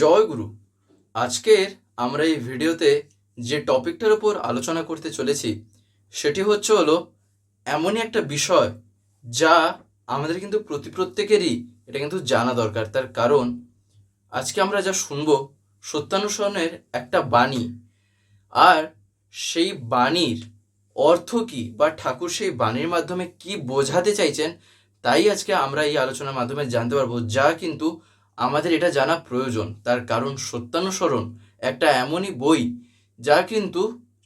জয় গুরু। আজকের আমরা এই ভিডিওতে যে টপিকটার উপর আলোচনা করতে চলেছি, সেটি হচ্ছে হলো এমনই একটা বিষয় যা আমাদের কিন্তু প্রতি প্রত্যেকেরই এটা কিন্তু জানা দরকার। তার কারণ, আজকে আমরা যা শুনব সত্যানুসরণের একটা বাণী। আর সেই বাণীর অর্থ কি বা ঠাকুর সেই বাণীর মাধ্যমে কি বোঝাতে চাইছেন, তাই আজকে আমরা এই আলোচনার মাধ্যমে জানতে পারব, যা কিন্তু আমাদের এটা জানা প্রয়োজন। তার কারণ সত্যানুসরণ একটা এমনই বই যা কিন্তু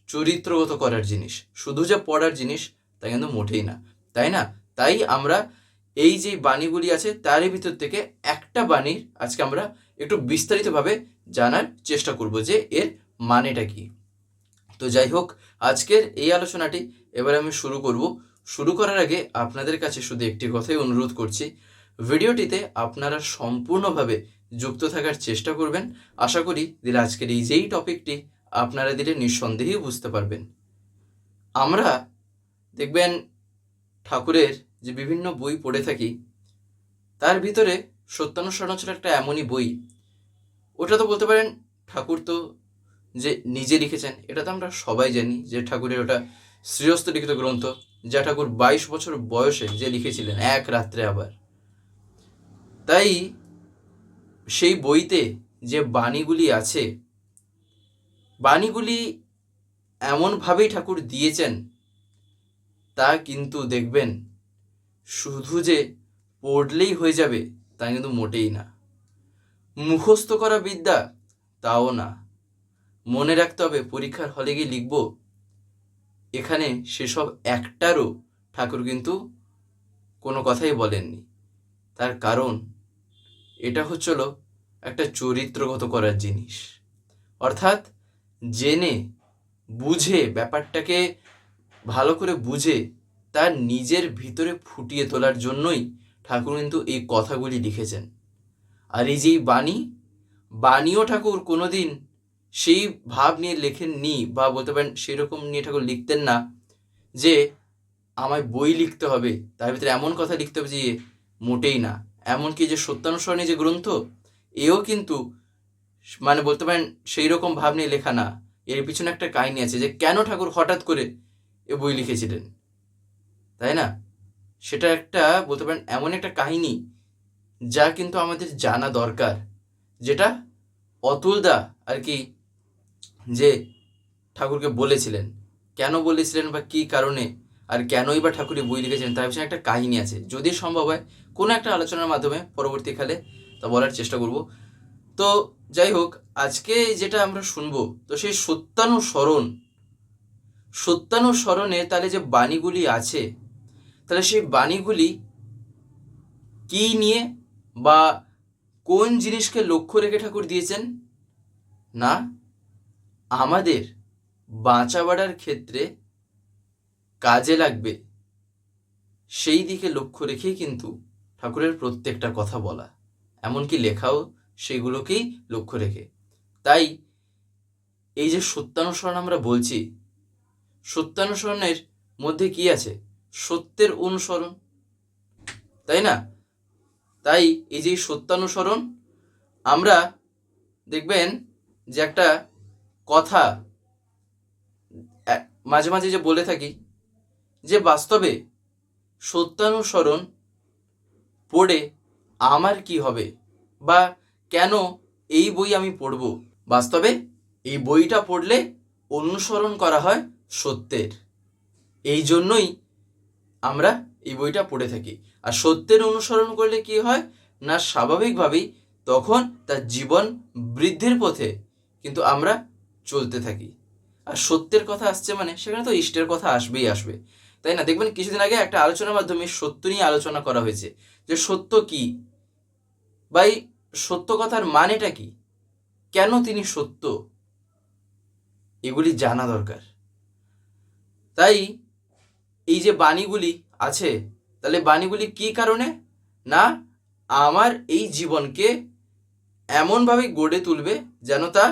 চরিত্রগত করার জিনিস। শুধু যে পড়ার জিনিস তা কিন্তু মোটেই না। তাই না? তাই আমরা এই যে বাণীগুলি আছে, তারই ভিতর থেকে একটা বাণীর আজকে আমরা একটু বিস্তারিতভাবে জানার চেষ্টা করব যে এর মানেটা কি। তো যাই হোক, আজকের এই আলোচনাটি এবার আমি শুরু করব। শুরু করার আগে আপনাদের কাছে শুধু একটি কথাই অনুরোধ করছি। ভিডিওটিতে আপনারা সম্পূর্ণভাবে যুক্ত থাকার চেষ্টা করবেন। আশা করি দিলে আজকের এই যেই টপিকটি আপনারা দিলে নিঃসন্দেহেই বুঝতে পারবেন। আমরা দেখবেন ঠাকুরের যে বিভিন্ন বই পড়ে থাকি, তার ভিতরে সত্যানুসরণ ছিল একটা এমনই বই। ওটা তো বলতে পারেন ঠাকুর তো যে নিজে লিখেছেন, এটা তো আমরা সবাই জানি যে ঠাকুরের ওটা শ্রীহস্ত লিখিত গ্রন্থ, যা ঠাকুর বাইশ বছর বয়সে যে লিখেছিলেন, এক রাত্রে আবার। তাই সেই বইতে যে বাণীগুলি আছে, বাণীগুলি এমনভাবেই ঠাকুর দিয়েছেন, তা কিন্তু দেখবেন শুধু যে পড়লেই হয়ে যাবে তা কিন্তু মোটেই না। মুখস্থ করা বিদ্যা তাও না। মনে রাখতে হবে, পরীক্ষার হলে গিয়ে লিখব, এখানে সেসব একটারও ঠাকুর কিন্তু কোনো কথাই বলেননি। তার কারণ এটা হচ্ছিল একটা চরিত্রগত করার জিনিস। অর্থাৎ জেনে, বুঝে, ব্যাপারটাকে ভালো করে বুঝে তার নিজের ভিতরে ফুটিয়ে তোলার জন্যই ঠাকুর কিন্তু এই কথাগুলি লিখেছেন। আর এই যে বাণী, বাণীও ঠাকুর কোনোদিন সেই ভাব নিয়ে লেখেননি বা বলতে পারেন সেরকম নিয়ে ঠাকুর লিখতেন না যে আমায় বই লিখতে হবে, তার ভিতরে এমন কথা লিখতে হবে যে মোটেই না। এমনকি যে সত্যানুসরণী যে গ্রন্থ, এও কিন্তু মানে বলতে পারেন সেই রকম ভাব নিয়ে লেখা না। এর পিছনে একটা কাহিনী আছে যে কেন ঠাকুর হঠাৎ করে এ বই লিখেছিলেন? তাই না? সেটা একটা, বলতে পারেন এমন একটা কাহিনী যা কিন্তু আমাদের জানা দরকার। যেটা অতুলদা আর কি যে ঠাকুরকে বলেছিলেন। কেন বলেছিলেন বা কী কারণে আর কেনই বা ঠাকুরের বই লিখেছেন তার পিছনে একটা কাহিনী আছে। যদি সম্ভব হয়, কোনো একটা আলোচনার মাধ্যমে পরবর্তীকালে তা বলার চেষ্টা করব। তো যাই হোক, আজকে যেটা আমরা শুনব, তো সেই সত্যানুসরণ সত্যানুসরণে তাহলে যে বাণীগুলি আছে, তাহলে সেই বাণীগুলি কি নিয়ে বা কোন জিনিসকে লক্ষ্য রেখে ঠাকুর দিয়েছেন? না, আমাদের বাঁচা বাড়ার ক্ষেত্রে কাজে লাগবে। সেই দিকে লক্ষ্য রেখেই কিন্তু ঠাকুরের প্রত্যেকটা কথা বলা। এমনকি লেখাও সেগুলোকেই লক্ষ্য রেখে। তাই এই যে সত্যানুসরণ আমরা বলছি, সত্যানুসরণের মধ্যে কি আছে? সত্যের অনুসরণ। তাই না? তাই এই যে সত্যানুসরণ, আমরা দেখবেন যে একটা কথা মাঝে মাঝে যে বলে থাকি যে বাস্তবে সত্যানুসরণ পড়ে আমার কি হবে বা কেন এই বই আমি পড়ব? বাস্তবে এই বইটা পড়লে অনুসরণ করা হয় সত্যের। এই জন্যই আমরা এই বইটা পড়ে থাকি। আর সত্যের অনুসরণ করলে কি হয়? না, স্বাভাবিকভাবেই তখন তার জীবন বৃদ্ধির পথে কিন্তু আমরা চলতে থাকি। আর সত্যের কথা আসছে মানে সেখানে তো ইষ্টের কথা আসবেই আসবে। তাই না? দেখবেন কিছুদিন আগে একটা আলোচনার মাধ্যমে সত্য নিয়ে আলোচনা করা হয়েছে যে সত্য কি? বা এই সত্য কথার মানেটা কি? কেন তিনি সত্য? এগুলি জানা দরকার। তাই এই যে বাণীগুলি আছে, তাহলে বাণীগুলি কি কারণে? না, আমার এই জীবনকে এমনভাবে গড়ে তুলবে যেন তা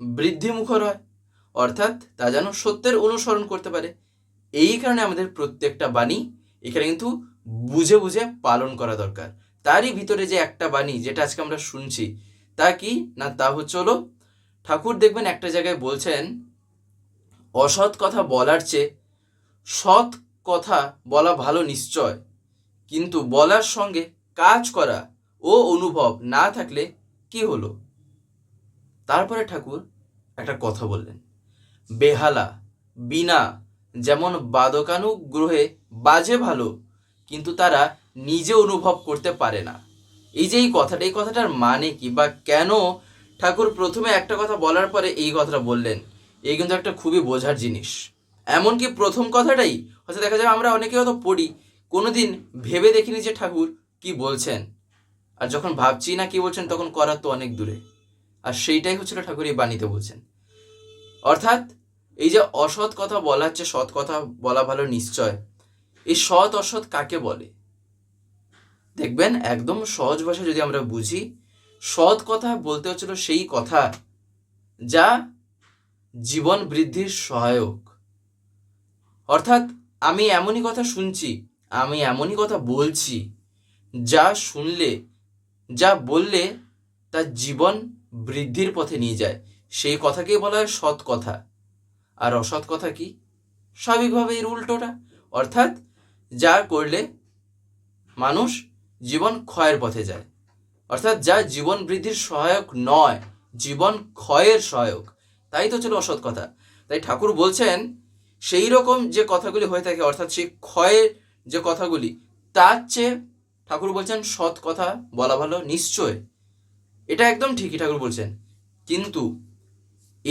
বৃদ্ধিমুখর হয়, অর্থাৎ তা যেন সত্যের অনুসরণ করতে পারে। এই কারণে আমাদের প্রত্যেকটা বাণী এখানে কিন্তু বুঝে বুঝে পালন করা দরকার। তারই ভিতরে যে একটা বাণী যেটা আজকে আমরা শুনছি, তা কি? না, তা হচ্ছে হলো, ঠাকুর দেখবেন একটা জায়গায় বলছেন, অসৎ কথা বলার চেয়ে সৎ কথা বলা ভালো নিশ্চয়। কিন্তু বলার সঙ্গে কাজ করা ও অনুভব না থাকলে কি হলো? তারপরে ঠাকুর একটা কথা বললেন, বেহালা, বিনা যেমন বাদকানুগ্রহে বাজে ভালো, কিন্তু তারা নিজে অনুভব করতে পারে না। এই যে এই কথাটা, এই কথাটার মানে কি বা কেন? ঠাকুর প্রথমে একটা কথা বলার পরে এই কথাটা বললেন। এই কিন্তু একটা খুবই বোঝার জিনিস। এমনকি প্রথম কথাটাই, হয়তো দেখা যায় আমরা অনেকে হয়তো পড়ি, কোনোদিন ভেবে দেখিনি যে ঠাকুর কি বলছেন। আর যখন ভাবছি না কি বলছেন, তখন করার তো অনেক দূরে। আর সেইটাই হচ্ছিল ঠাকুর এই বাণীতে বলছেন। অর্থাৎ এই যে অসৎ কথা বলার চেয়ে সৎ কথা বলা ভালো নিশ্চয়। এই সৎ অসৎ কাকে বলে? দেখবেন একদম সহজ ভাষা যদি আমরা বুঝি, সৎ কথা বলতে হচ্ছিল সেই কথা যা জীবন বৃদ্ধির সহায়ক। অর্থাৎ আমি এমনই কথা শুনছি, আমি এমনই কথা বলছি যা শুনলে, যা বললে তার জীবন বৃদ্ধির পথে নিয়ে যায়। সেই কথাকেই বলা হয় সৎ কথা। আর অসৎ কথা কি? স্বাভাবিকভাবে এর উল্টোটা। অর্থাৎ, যা করলে মানুষ জীবন ক্ষয়ের পথে যায়। অর্থাৎ, যা জীবন বৃদ্ধির সহায়ক নয়, জীবন ক্ষয়ের সহায়ক। তাই তো ছিল অসৎ কথা। তাই ঠাকুর বলছেন, সেই রকম যে কথাগুলি হয়ে থাকে, অর্থাৎ সেই ক্ষয়ের যে কথাগুলি, তার চেয়ে ঠাকুর বলছেন সৎ কথা বলা ভালো নিশ্চয়। এটা একদম ঠিকই ঠাকুর বলছেন। কিন্তু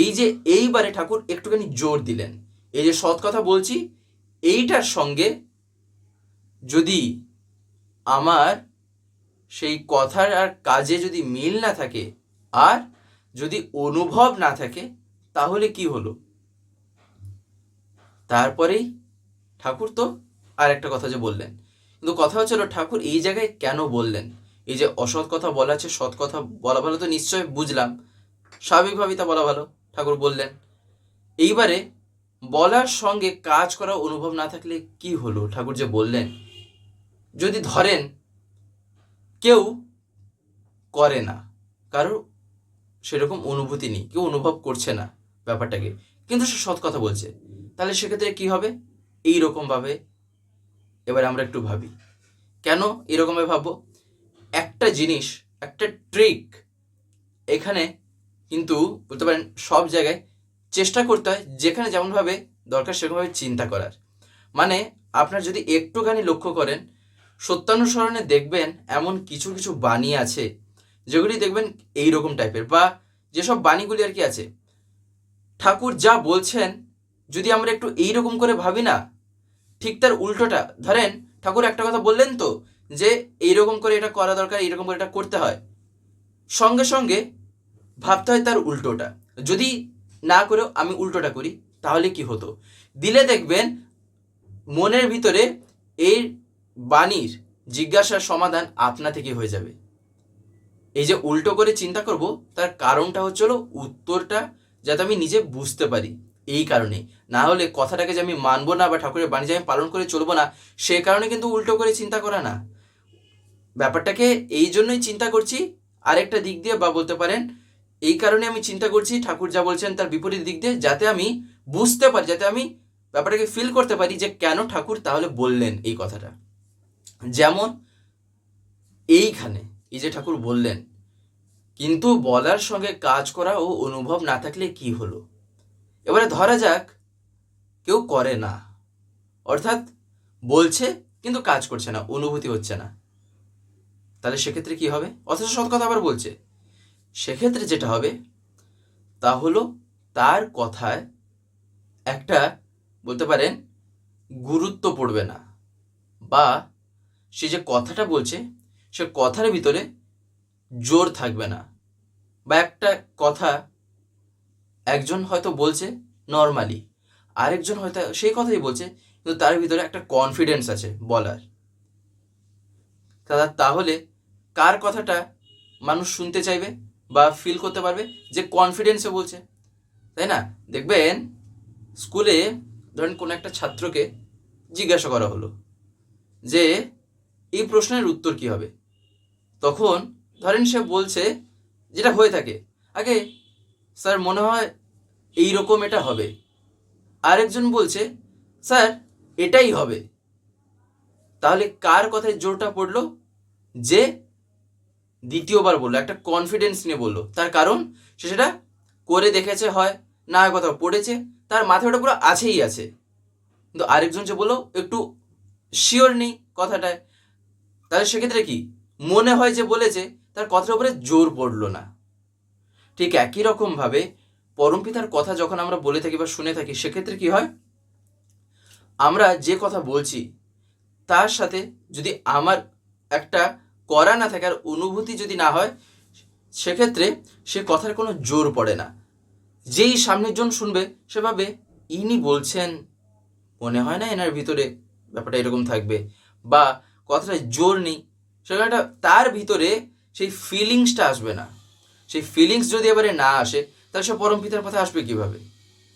এই যে এইবারে ঠাকুর একটুখানি জোর দিলেন। এই যে সৎ কথা বলছি, এইটার সঙ্গে যদি আমার সেই কথার আর কাজে যদি মিল না থাকে, আর যদি অনুভব না থাকে, তাহলে কি হলো? তারপরেই ঠাকুর তো আর একটা কথা যে বললেন। কিন্তু কথা হচ্ছিল ঠাকুর এই জায়গায় কেন বললেন? এই যে অসৎ কথা বলা আছে, সৎ কথা বলা ভালো তো নিশ্চয় বুঝলাম। স্বাভাবিকভাবেই তা বলা ভালো। ঠাকুর বললেন, এইবারে বলার সঙ্গে কাজ করা অনুভব না থাকলে কি হলো? ঠাকুর যে বললেন, যদি ধরেন কেউ করে না, কারোর সেরকম অনুভূতি নেই, কেউ অনুভব করছে না ব্যাপারটাকে, কিন্তু সে সৎ কথা বলছে, তাহলে সেক্ষেত্রে কি হবে? এই রকমভাবে এবার আমরা একটু ভাবি। কেন এরকমভাবে ভাববো? একটা জিনিস, একটা ট্রিক এখানে কিন্তু বলতে পারেন সব জায়গায় চেষ্টা করতে হয় যেখানে যেমনভাবে দরকার সেরকমভাবে চিন্তা করার। মানে আপনার যদি একটুখানি লক্ষ্য করেন, সত্যানুসরণে দেখবেন এমন কিছু কিছু বাণী আছে, যেগুলি দেখবেন এই রকম টাইপের বা যেসব বাণীগুলি আর কি আছে। ঠাকুর যা বলছেন, যদি আমরা একটু এই রকম করে ভাবি না, ঠিক তার উল্টোটা। ধরেন ঠাকুর একটা কথা বললেন তো, যে এইরকম করে এটা করা দরকার, এইরকম করে এটা করতে হয়। সঙ্গে সঙ্গে ভাবতে হয় তার উল্টোটা। যদি না করেও আমি উল্টোটা করি, তাহলে কি হতো? দিলে দেখবেন মনের ভিতরে এই বাণীর জিজ্ঞাসার সমাধান আপনা থেকে হয়ে যাবে। এই যে উল্টো করে চিন্তা করব, তার কারণটা হচ্ছে হলো উত্তরটা যাতে আমি নিজে বুঝতে পারি এই কারণে। না হলে কথাটাকে যে আমি মানবো না বা ঠাকুরের বাণী যে আমি পালন করে চলবো না, সে কারণে কিন্তু উল্টো করে চিন্তা করা না। ব্যাপারটাকে এই জন্যই চিন্তা করছি, আরেকটা দিক দিয়ে বা বলতে পারেন এই কারণে আমি চিন্তা করছি, ঠাকুর যা বলছেন তার বিপরীত দিক দিয়ে, যাতে আমি বুঝতে পারি, যাতে আমি ব্যাপারটাকে ফিল করতে পারি যে কেন ঠাকুর তাহলে বললেন এই কথাটা। যেমন এইখানে, এই যে ঠাকুর বললেন, কিন্তু বলার সঙ্গে কাজ করা ও অনুভব না থাকলে কি হলো? এবারে ধরা যাক, কেউ করে না। অর্থাৎ বলছে কিন্তু কাজ করছে না, অনুভূতি হচ্ছে না। তাহলে সেক্ষেত্রে কি হবে? অথচ সৎ কথা আবার বলছে সেক্ষেত্রে যেটা হবে, তা হলো তার কথায় একটা বলতে পারেন গুরুত্ব পড়বে না। বা সে যে কথাটা বলছে, সে কথার ভিতরে জোর থাকবে না। বা একটা কথা একজন হয়তো বলছে নর্মালি আরেকজন হয়তো সেই কথাই বলছে, কিন্তু তার ভিতরে একটা কনফিডেন্স আছে বলার। তাহলে কার কথাটা মানুষ শুনতে চাইবে? বা ফিল করতে পারবে যে কনফিডেন্সে বলছে। তাই না? দেখবেন স্কুলে ধরেন কোনো একটা ছাত্রকে জিজ্ঞাসা করা হলো যে, এই প্রশ্নের উত্তর কি হবে? তখন ধরেন সে বলছে যেটা হয়ে থাকে, আগে, স্যার, মনে হয় এই রকম এটা হবে। আরেকজন বলছে, স্যার, এটাই হবে। তাহলে কার কথায় জোরটা পড়ল? যে দ্বিতীয়বার বলল, একটা কনফিডেন্স নিয়ে বলল। তার কারণ? সে সেটা করে দেখেছে, হয় না কোথাও পড়েছে, তার মাথায় ওটা পুরো আছেই আছে। কিন্তু আরেকজন যে বলল, একটু শিওর নেই কথাটায়। তাহলে সেক্ষেত্রে কি? মনে হয় যে বলেছে, তার কথার উপরে জোর পড়ল না। ঠিক একই রকমভাবে পরমপিতার কথা যখন আমরা বলে থাকি বা শুনে থাকি, সেক্ষেত্রে কি হয়? আমরা যে কথা বলছি, তার সাথে যদি আমার একটা করা না থাকে আর অনুভূতি যদি না হয়, সেক্ষেত্রে সে কথার কোনো জোর পড়ে না। যেই সামনের জন শুনবে, সে ভাবে, ইনি বলছেন। মনে হয় না এনার ভিতরে ব্যাপারটা এরকম থাকবে। বা কথাটা জোর নেই সেখানটা তার ভিতরে সেই ফিলিংসটা আসবে না। সেই ফিলিংস যদি এবারে না আসে, তাহলে সে পরম পিতার কথা আসবে কীভাবে?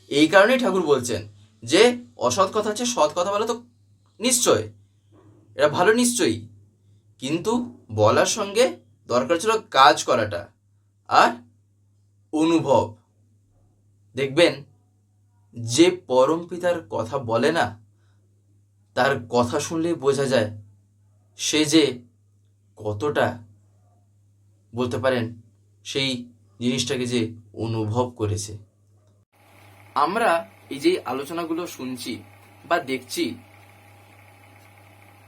এই কারণেই ঠাকুর বলছেন যে, অসৎ কথা হচ্ছে সৎ কথা বলা তো নিশ্চয়। এটা ভালো নিশ্চয়ই। কিন্তু বলার সঙ্গে দরকার ছিল কাজ করাটা আর অনুভব। দেখবেন, যে পরম পিতার কথা বলে না, তার কথা শুনলেই বোঝা যায় সে যে কতটা বলতে পারেন সেই জিনিসটাকে যে অনুভব করেছে। আমরা এই যে আলোচনাগুলো শুনছি বা দেখছি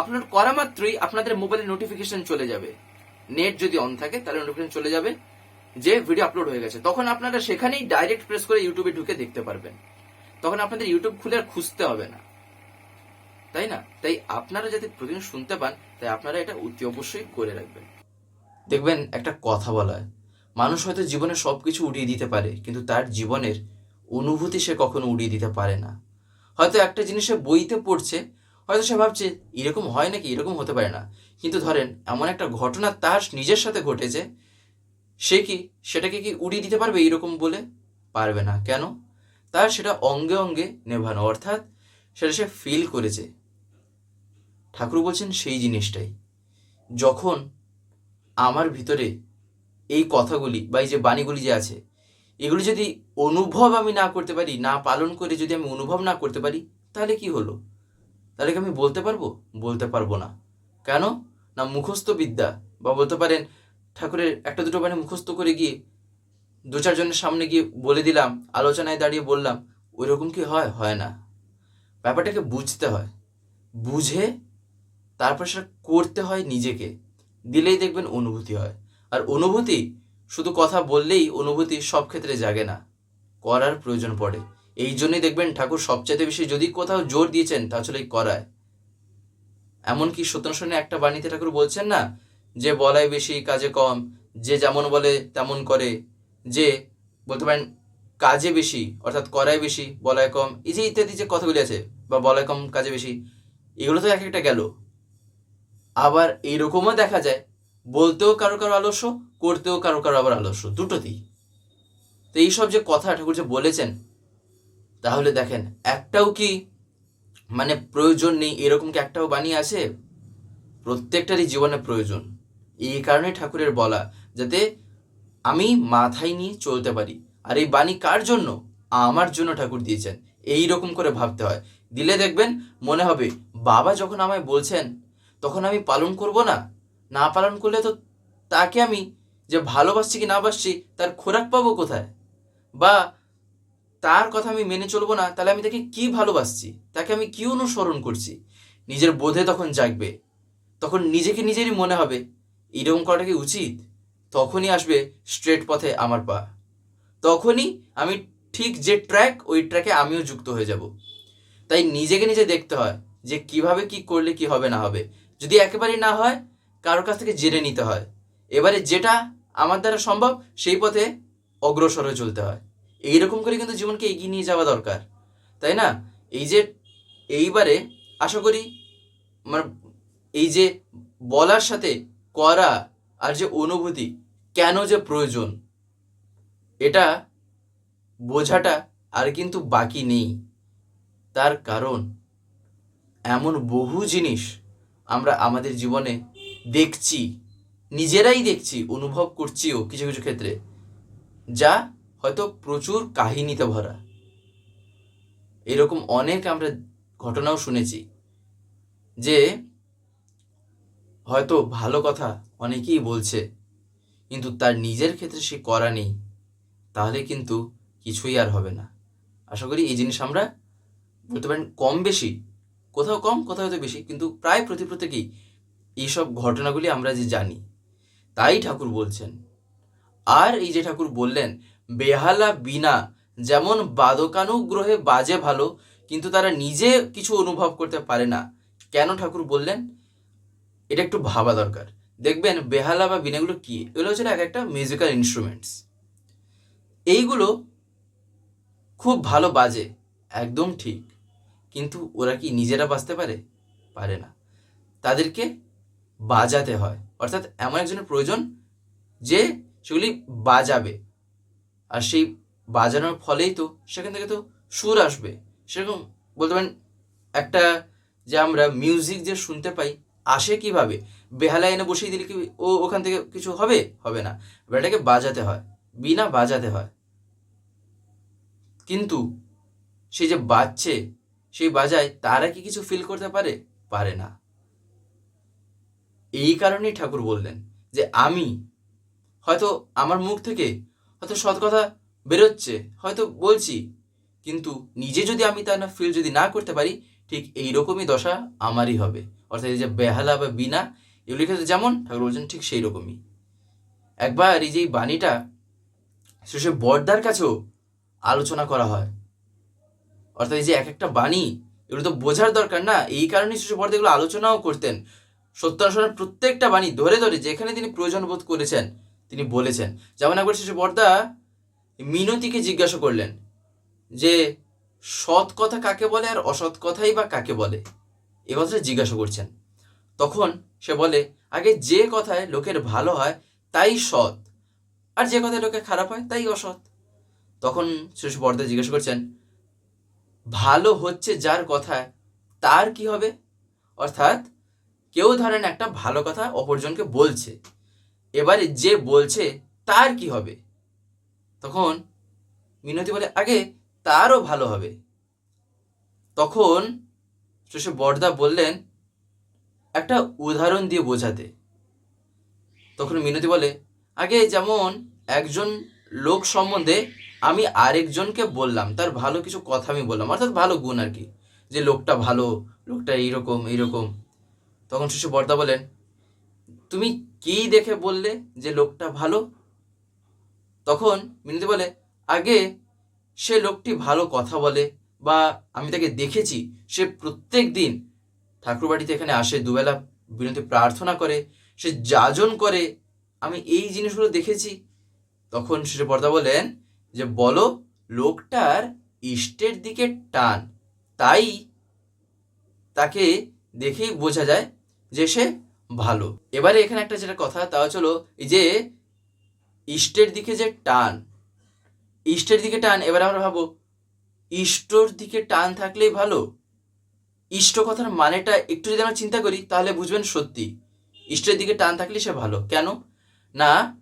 আপলোড করা মাত্রই আপনাদের মোবাইলে নোটিফিকেশন চলে যাবে। নেট যদি অন থাকে, তাহলে নোটিফিকেশন চলে যাবে, যে ভিডিও আপলোড হয়ে গেছে। তখন আপনারা সেখানেই ডাইরেক্ট প্রেস করে ইউটিউবে ঢুকে দেখতে পারবেন। তখন আপনাদের ইউটিউব খুলে আর খুঁজতে হবে না। তাই না? তাই আপনারা যাতে প্রতিদিন শুনতে পান, তাই আপনারা এটা অতি অবশ্যই করে রাখবেন। দেখবেন একটা কথা বলা হয়, মানুষ হয়তো জীবনে সবকিছু উড়িয়ে দিতে পারে, কিন্তু তার জীবনের অনুভূতি সে কখনো উড়িয়ে দিতে পারে না। হয়তো একটা জিনিসে বইতে পড়ছে হয়তো সে ভাবছে, এরকম হয় নাকি? এরকম হতে পারে না। কিন্তু ধরেন, এমন একটা ঘটনা তার নিজের সাথে ঘটেছে সে কি, সেটাকে কি উড়িয়ে দিতে পারবে এইরকম বলে? পারবে না। কেন? তার সেটা অঙ্গে অঙ্গে নেভানো, অর্থাৎ সেটা সে ফিল করেছে। ঠাকুর বলছেন, সেই জিনিসটাই। যখন আমার ভিতরে এই কথাগুলি বা এই যে বাণীগুলি যে আছে, এগুলি যদি অনুভব আমি না করতে পারি, না পালন করে যদি আমি অনুভব না করতে পারি, তাহলে কি হলো? তাহলে কি আমি বলতে পারব? বলতে পারব না। কেন? না মুখস্থ বিদ্যা। বা বলতে পারেন, ঠাকুরের একটা দুটো বাণী মুখস্থ করে গিয়ে দু চারজনের সামনে গিয়ে বলে দিলাম, আলোচনায় দাঁড়িয়ে বললাম ওই রকম কি হয়? হয় না। ব্যাপারটাকে বুঝতে হয়। বুঝে তারপর সেটা করতে হয় নিজেকে। দিলেই দেখবেন অনুভূতি হয়। আর অনুভূতি, শুধু কথা বললেই অনুভূতি সব ক্ষেত্রে জাগে না। করার প্রয়োজন পড়ে। এই জন্যই দেখবেন ঠাকুর সবচাইতে বেশি যদি কোথাও জোর দিয়েছেন, তা আসলে করায়। এমনকি সত্যনাশনে একটা বাণীতে ঠাকুর বলছেন না? যে বলায় বেশি, কাজে কম, যে যেমন বলে তেমন করে, যে বলতে পারেন কাজে বেশি, অর্থাৎ করায় বেশি, বলায় কম, এই যে ইত্যাদি যে কথাগুলি আছে, বা বলায় কম, কাজে বেশি, এগুলো তো এক একটা গেল। আবার এইরকমও দেখা যায়, বলতেও কারও কারও আলস্য, করতেও কারও কারও আবার আলস্য, দুটোতেই। তো এইসব যে কথা ঠাকুর যে বলেছেন তাহলে দেখেন, একটাও কি মানে প্রয়োজন নেই, এরকম কি একটাও বাণী আছে? প্রত্যেকটারই জীবনে প্রয়োজন। এই কারণে ঠাকুরের বলা, যাতে আমি মাথায় নিয়ে চলতে পারি। আর এই বাণী কার জন্য? আমার জন্য ঠাকুর দিয়েছেন। এই রকম করে ভাবতে হয়। দিলে দেখবেন মনে হবে, বাবা যখন আমায় বলছেন, তখন আমি পালন করব না? না পালন করলে তো তাকে আমি যে ভালোবাসছি কি না বাসছি তার খোরাক পাবো কোথায়? বা তার কথা আমি মেনে চলবো না, তাহলে আমি তাকে কি ভালোবাসছি? তাকে আমি কি অনুসরণ করছি? নিজের বোধে তখন জাগবে, তখন নিজেকে নিজেরই মনে হবে, এরকম করাটা কি উচিত? তখনই আসবে স্ট্রেট পথে আমার পা। তখনই আমি ঠিক যে ট্র্যাক ওই ট্র্যাকে আমিও যুক্ত হয়ে যাব। তাই নিজেকে নিজে দেখতে হয় যে কীভাবে কি করলে কি হবে না হবে। যদি একেবারেই না হয় কারোর কাছ থেকে জেনে নিতে হয়। এবারে যেটা আমার দ্বারা সম্ভব, সেই পথে অগ্রসর চলতে হয়। এইরকম করে কিন্তু জীবনকে এগিয়ে নিয়ে যাওয়া দরকার, তাই না? এই যে এইবারে আশা করি মানে এই যে বলার সাথে করা আর যে অনুভূতি, কেন যে প্রয়োজন, এটা বোঝাটা আর কিন্তু বাকি নেই। তার কারণ, এমন বহু জিনিস আমরা আমাদের জীবনে দেখছি, নিজেরাই দেখছি, অনুভব করছিও কিছু কিছু ক্ষেত্রে, যা হয়তো প্রচুর কাহিনীতে ভরা। এরকম অনেক আমরা ঘটনাও শুনেছি যে হয়তো ভালো কথা অনেকেই বলছে, কিন্তু তার নিজের ক্ষেত্রে সে করা নেই, তাহলে কিন্তু কিছুই আর হবে না। আশা করি এই জিনিস আমরা বলতে পারেন কম বেশি, কোথাও কম, কোথাও হয়তো বেশি, কিন্তু প্রায় প্রতি প্রত্যেকেই এইসব ঘটনাগুলি আমরা যে জানি, তাই ঠাকুর বলছেন। আর এই যে ঠাকুর বললেন বেহালা বিনা যেমন বাদকানুগ্রহে বাজে ভালো, কিন্তু তারা নিজে কিছু অনুভব করতে পারে না। কেন ঠাকুর বললেন? এটা একটু ভাবা দরকার। দেখবেন বেহালা বা বিনাগুলো কি? এগুলো হচ্ছে এক একটা মিউজিক্যাল ইনস্ট্রুমেন্টস এইগুলো খুব ভালো বাজে, একদম ঠিক, কিন্তু ওরা কি নিজেরা বাজতে পারে? পারে না। তাদেরকে বাজাতে হয়। অর্থাৎ এমন একজনের প্রয়োজন যে সেগুলি বাজাবে। আর সেই বাজানোর ফলেই তো সেখান থেকে তো সুর আসবে। সেরকম বলতে পারেন একটা যে আমরা মিউজিক যে শুনতে পাই, আসে কীভাবে? বেহালা এনে বসিয়ে দিলে কি ও ওখান থেকে কিছু হবে? হবে না। এটাকে বাজাতে হয়, বিনা বাজাতে হয়। কিন্তু সে যে বাজছে সেই বাজায়, তারা কি কিছু ফিল করতে পারে? পারে না। এই কারণেই ঠাকুর বললেন যে, আমি হয়তো আমার মুখ থেকে হয়তো সৎ কথা বেরোচ্ছে, হয়তো বলছি। কিন্তু নিজে যদি আমি তা না ফিল যদি না করতে পারি, ঠিক এই রকমই দশা আমারই হবে। অর্থাৎ এই যে বেহালা বা বিনা এগুলির ক্ষেত্রে যেমন ঠাকুর বলছেন, ঠিক সেই রকমই একবার এই যে বাণীটা শেষে বর্দার কাছেও আলোচনা করা হয়। অর্থাৎ এই যে এক একটা বাণী, এগুলো তো বোঝার দরকার না। এই কারণেই শিশু বর্দা এগুলো আলোচনাও করতেন। সত্যানুসরণের প্রত্যেকটা বাণী ধরে ধরে যেখানে তিনি প্রয়োজন বোধ করেছেন তিনি বলেছেন। যেমন একবার শিশু বর্দা মিনতিকে জিজ্ঞাসা করলেন যে, সৎ কথা কাকে বলে আর অসৎ কথাই বা কাকে বলে? এ কথাটা জিজ্ঞাসা করছেন। তখন সে বলে, আগে যে কথায় লোকের ভালো হয় তাই সৎ, আর যে কথায় লোকের খারাপ হয় তাই অসৎ। তখন শিশু বর্দা জিজ্ঞাসা করছেন, ভালো হচ্ছে যার কথায় তার কি হবে? অর্থাৎ কেউ ধরেন একটা ভালো কথা অপরজনকে বলছে এবারে যে বলছে তার কি হবে? তখন মিনতি বলে, আগে তারও ভালো হবে। তখন শেষে বর্দা বললেন, একটা উদাহরণ দিয়ে বোঝাতে। তখন মিনতি বলে, আগে যেমন একজন লোক সম্বন্ধে আমি আরেকজনকে বললাম, তার ভালো কিছু কথা আমি বললাম, অর্থাৎ ভালো গুণ আর কি, যে লোকটা ভালো, লোকটা এইরকম এইরকম। তখন শেষে বর্দা বলেন তুমি কি দেখে বললে যে লোকটা ভালো? তখন মিনতি বলে, আগে সে লোকটি ভালো কথা বলে বা আমি তাকে দেখেছি, সে প্রত্যেক দিন ঠাকুরবাড়িতে এখানে আসে, দুবেলা বিনতি প্রার্থনা করে, সে যাজন করে, আমি এই জিনিসগুলো দেখেছি। তখন সে পর্দা বলেন যে, বলো, লোকটার ইষ্টের দিকে টান। তাই তাকে দেখেই বোঝা যায় যে সে ভালো। এবারে এখানে একটা যেটা কথা, তা হলো এই যে ইষ্টের দিকে যে টান, ইষ্টের দিকে টান, এবার আমরা ভাবো ইষ্টর দিকে টান থাকলেই ভালো? ইষ্ট কথার মানেটা একটু যদি আমরা চিন্তা করি, তাহলে বুঝবেন সত্যি। ইষ্টের দিকে টান থাকলে সে ভালো। কেন? না,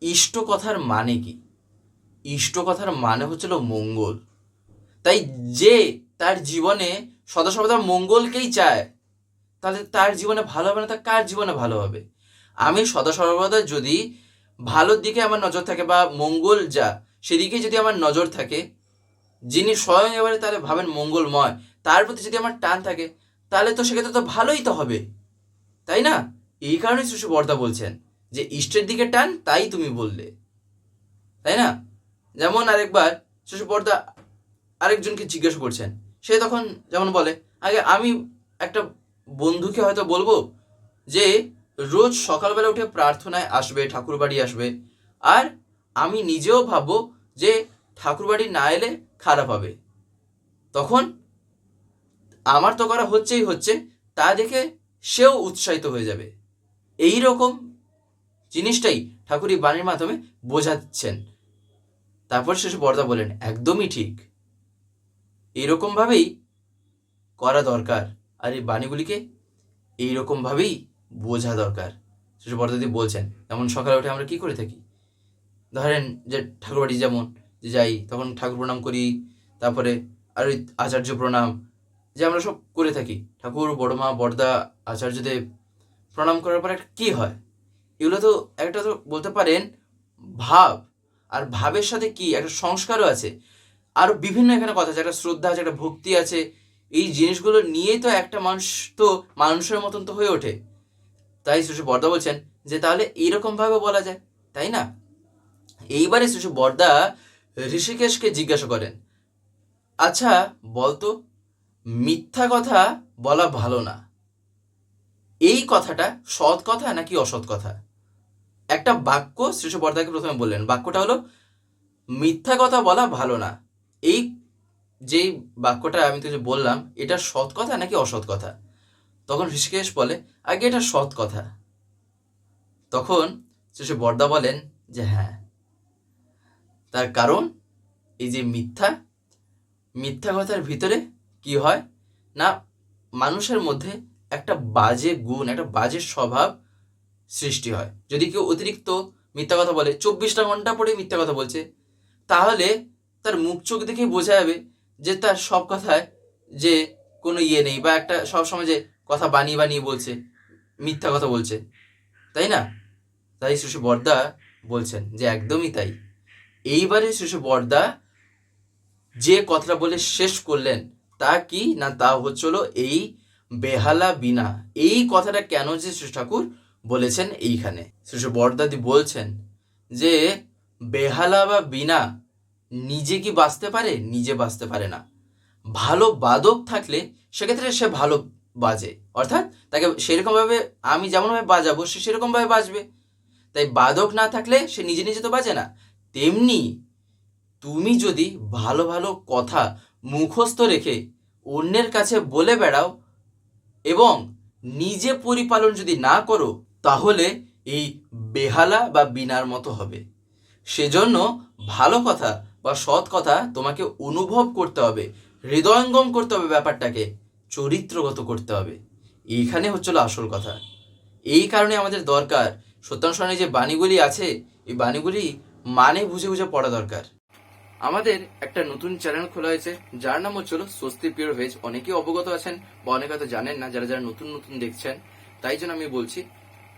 ইষ্ট কথার মানে কি? ইষ্ট কথার মানে হচ্ছিল মঙ্গল। তাই যে তার জীবনে সদা সর্বদা মঙ্গলকেই চায় তাহলে তার জীবনে ভালো হবে না, তা কার জীবনে ভালো হবে? আমি সদা সর্বদা যদি ভালোর দিকে আমার নজর থাকে বা মঙ্গল যা সেদিকে যদি আমার নজর থাকে, যিনি স্বয়ং এবারে তাহলে ভাবেন মঙ্গলময়, তার প্রতি যদি আমার টান থাকে, তাহলে তো সেক্ষেত্রে তো ভালোই তো হবে। তাই না? এই কারণে শিশু বর্দা বলছেন যে, ইষ্টের দিকে টান, তাই তুমি বললে। তাই না? যেমন আরেকবার শিশু বর্দা আরেকজনকে জিজ্ঞাসা করছেন। সে তখন যেমন বলে, আগে আমি একটা বন্ধুকে হয়তো বলব যে, রোজ সকালবেলা উঠে প্রার্থনায় আসবে ঠাকুর বাড়ি আসবে। আর আমি নিজেও ভাববো যে ঠাকুর বাড়ি না এলে খারাপ হবে। তখন আমার তো করা হচ্ছেই হচ্ছে, তা দেখে সেও উৎসাহিত হয়ে যাবে। এই রকম জিনিসটাই ঠাকুরই বাণীর মাধ্যমে বোঝাচ্ছেন। তারপর শেষে বর্দা বলেন, একদমই ঠিক। এইরকমভাবেই করা দরকার। আর এই বাণীগুলিকে এইরকমভাবেই বোঝা দরকার। শেষে বর্দাদি বলছেন, যেমন সকালে উঠে আমরা কি করে থাকি? ধরেন যে ঠাকুরবাড়ি যেমন, যে যাই, তখন ঠাকুর প্রণাম করি, তারপরে আর ওই আচার্য প্রণাম, যে আমরা সব করে থাকি। ঠাকুর, বড়মা, বড়দা, আচার্যদেব, প্রণাম করার পর একটা কী হয়? এগুলো তো একটা তো বলতে পারেন ভাব। আর ভাবের সাথে কি? একটা সংস্কারও আছে। আরও বিভিন্ন এখানে কথা আছে, একটা শ্রদ্ধা আছে, একটা ভক্তি আছে এই জিনিসগুলো নিয়েই তো একটা মানুষ তো মানুষের মতন তো হয়ে ওঠে। তাই শিশু বর্দা বলছেন যে তাহলে এইরকমভাবে বলা যায়, তাই না? এইবারে শিশু বর্দা ঋষিকেশকে জিজ্ঞাসা করেন আচ্ছা বলতো, মিথ্যা কথা বলা ভালো না। এই কথাটা সৎ কথা নাকি অসৎ কথা? একটা বাক্য শিশু বর্দাকে প্রথমে বললেন, বাক্যটা হলো, মিথ্যা কথা বলা ভালো না। এই যেই বাক্যটা আমি তোকে বললাম, এটা সৎ কথা নাকি অসৎ কথা? তখন ঋষিকেশ বলে, আগে এটা সৎ কথা। তখন শিশু বর্দা বলেন যে হ্যাঁ। তার কারণ এই যে মিথ্যা মিথ্যা কথার ভিতরে কি হয়? না, মানুষের মধ্যে একটা বাজে গুণ, একটা বাজে স্বভাব সৃষ্টি হয়। যদি কেউ অতিরিক্ত মিথ্যা কথা বলে, চব্বিশটা ঘণ্টা পরে মিথ্যা কথা বলছে, তাহলে তার মুখ চোখ দেখেই বোঝা যাবে যে তার সব কথায় যে কোনো ইয়ে নেই বা একটা সব সময় যে কথা বানিয়ে বানিয়ে বলছে, মিথ্যা কথা বলছে, তাই না? তাই শিশু বর্দা বলছেন যে একদমই তাই। এইবারে শিশু বর্দা যে কথাটা বলে শেষ করলেন, তা কি না তা হচ্ছিল এই বেহালা বিনা এই কথাটা কেন যে শ্রী ঠাকুর বলেছেন এইখানে? শ্রী বরদাদি বলছেন যে বেহালা বা বিনা নিজে কি বাঁচতে পারে, নিজে বাঁচতে পারে না। ভালো বাদক থাকলে সেক্ষেত্রে সে ভালো বাজে। অর্থাৎ তাকে সেরকমভাবে আমি যেমনভাবে বাজাবো, সে সেরকমভাবে বাজবে তাই বাদক না থাকলে সে নিজে নিজে তো বাজে না। তেমনি তুমি যদি ভালো ভালো কথা মুখস্থ রেখে অন্যের কাছে বলে বেড়াও এবং নিজে পরিপালন যদি না করো, তাহলে এই বেহালা বা বিনার মতো হবে। সেজন্য ভালো কথা বা সৎ কথা তোমাকে অনুভব করতে হবে, হৃদয়ঙ্গম করতে হবে ব্যাপারটাকে, চরিত্রগত করতে হবে। এইখানে হচ্ছিল আসল কথা। এই কারণে আমাদের দরকার সত্যানুসরণে যে বাণীগুলি আছে, এই বাণীগুলি মানে বুঝে বুঝে পড়া দরকার। আমাদের একটা নতুন চ্যানেল খোলা হয়েছে, যার নাম হচ্ছিল স্বস্তি পিওর ভেজ। অনেকেই অবগত আছেন বা অনেকে হয়তো জানেন না, যারা যারা নতুন নতুন দেখছেন, তাই জন্য আমি বলছি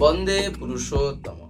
বন্দে পুরুষোত্তম।